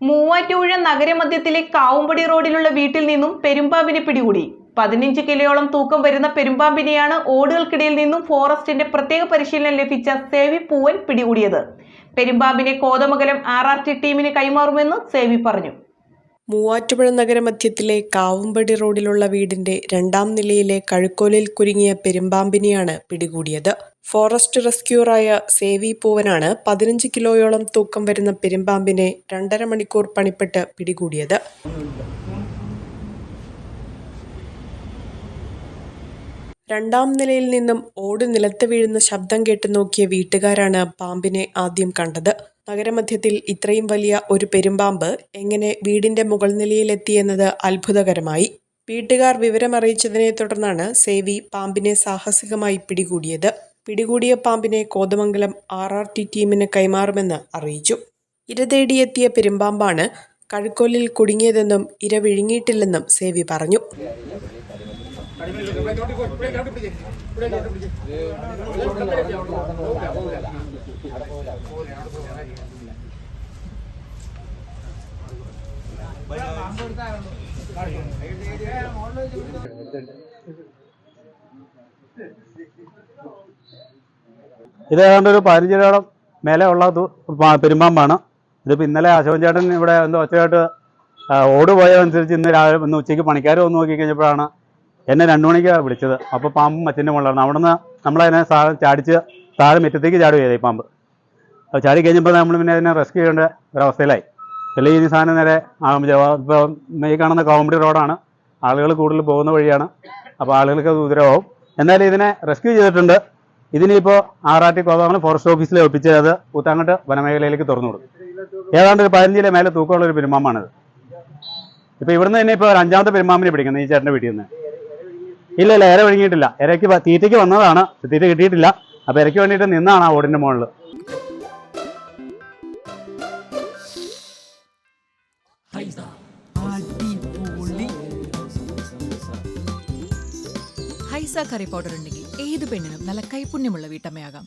മൂവാറ്റുപുഴ നഗരമധ്യത്തിലെ കാവുംപടി റോഡിലുള്ള വീട്ടിൽ നിന്നും പെരുമ്പാമ്പിനെ പിടികൂടി. പതിനഞ്ച് കിലോയോളം തൂക്കം വരുന്ന പെരുമ്പാമ്പിനെയാണ് ഓടുകൾക്കിടയിൽ നിന്നും ഫോറസ്റ്റിന്റെ പ്രത്യേക പരിശീലനം ലഭിച്ച സേവി പൂവൻ പിടികൂടിയത്. പെരുമ്പാമ്പിനെ കോതമംഗലം ആർ ആർ ടി ടീമിന് കൈമാറുമെന്ന് സേവി പറഞ്ഞു. മൂവാറ്റുപുഴ നഗരമധ്യത്തിലെ കാവുംപടി റോഡിലുള്ള വീടിന്റെ രണ്ടാം നിലയിലെ കഴുക്കോലിൽ കുരുങ്ങിയ പെരുമ്പാമ്പിനെയാണ് പിടികൂടിയത്. ഫോറസ്റ്റ് റെസ്ക്യൂറായ സേവി പൂവനാണ് പതിനഞ്ച് കിലോയോളം തൂക്കം വരുന്ന പെരുമ്പാമ്പിനെ രണ്ടര മണിക്കൂർ പണിപ്പെട്ട് പിടികൂടിയത്. രണ്ടാം നിലയിൽ നിന്നും ഓട് നിലത്ത് വീഴുന്ന ശബ്ദം കേട്ട് നോക്കിയ വീട്ടുകാരാണ് പാമ്പിനെ ആദ്യം കണ്ടത്. നഗരമധ്യത്തിൽ ഇത്രയും വലിയ ഒരു പെരുമ്പാമ്പ് എങ്ങനെ വീടിന്റെ മുകൾ നിലയിലെത്തിയെന്നത് അത്ഭുതകരമായി. വീട്ടുകാർ വിവരമറിയിച്ചതിനെ തുടർന്നാണ് സേവി പാമ്പിനെ സാഹസികമായി പിടികൂടിയത്. പിടികൂടിയ പാമ്പിനെ കോതമംഗലം ആർ ആർ ടി ടീമിന് കൈമാറുമെന്ന് അറിയിച്ചു. ഇര തേടിയെത്തിയ പെരുമ്പാമ്പാണ് കഴുക്കോലിൽ കുടുങ്ങിയതെന്നും ഇര വിഴുങ്ങിയിട്ടില്ലെന്നും സേവി പറഞ്ഞു. ഇത് ഏതാണ്ട് ഒരു പതിനഞ്ച് രൂപയോളം മേലെ ഉള്ള പെരുമ്പാമ്പാണ്. ഇതിപ്പോൾ ഇന്നലെ അശോകൻ ചേട്ടൻ ഇവിടെ എന്തോ ഒച്ചയായിട്ട് ഓട് പോയതനുസരിച്ച് ഇന്ന് രാവിലെ ഇന്ന് ഉച്ചയ്ക്ക് പണിക്കാർ വന്ന് നോക്കി കഴിഞ്ഞപ്പോഴാണ് എന്നെ രണ്ടു മണിക്കാണ് വിളിച്ചത്. അപ്പോൾ പാമ്പ് മച്ചിന്റെ മുകളിലാണ് അവിടുന്ന് നമ്മളതിനെ സാ ചാടിച്ച് താഴെ മുറ്റത്തേക്ക് ചാടി ചെയ്തേ പാമ്പ്. അപ്പോൾ ചാടി കഴിഞ്ഞപ്പോൾ നമ്മൾ പിന്നെ അതിനെ റെസ്ക്യൂ ചെയ്യേണ്ട ഒരവസ്ഥയിലായി. അല്ലെങ്കിൽ ഈ സാധനം നേരെ ഇപ്പോൾ ഈ കാണുന്ന കോമഡി റോഡാണ്. ആളുകൾ കൂടുതൽ പോകുന്ന വഴിയാണ്. അപ്പോൾ ആളുകൾക്ക് അത് ഉദരവാകും എന്നാലും ഇതിനെ റെസ്ക്യൂ ചെയ്തിട്ടുണ്ട്. ഇതിനിപ്പോൾ ആറാട്ടി കോതമംഗലം ഫോറസ്റ്റ് ഓഫീസിൽ ഒപ്പിച്ച് അത് കൂത്താങ്കട്ട് വനമേഖലയിലേക്ക് തുറന്നു കൊടുക്കും ഏതാണ്ട് ഒരു പതിനഞ്ചിലെ മേലെ തൂക്കമുള്ള ഒരു പെരുമാമാണിത് ഇപ്പോൾ ഇവിടുന്ന് തന്നെ ഇപ്പോൾ ഒരു അഞ്ചാമത്തെ പെരുമാമിനെ പിടിക്കുന്നത് ഈ ചേട്ടന്റെ വീട്ടിൽ നിന്ന്. ഇല്ല ഇല്ല ഇര വിഴുങ്ങിയിട്ടില്ല. ഇരയ്ക്ക് തീറ്റയ്ക്ക് വന്നതാണ്. തീറ്റ കിട്ടിയിട്ടില്ല. അപ്പോൾ ഇരയ്ക്ക് വേണ്ടിയിട്ട് നിന്നാണ് ആ ഓടിന്റെ മുകളിൽ ഹൈസ കറി പൗഡർ ഉണ്ടെങ്കിൽ ഏത് പെണ്ണിനും നല്ല കൈപുണ്യമുള്ള വീട്ടമ്മയാകാം.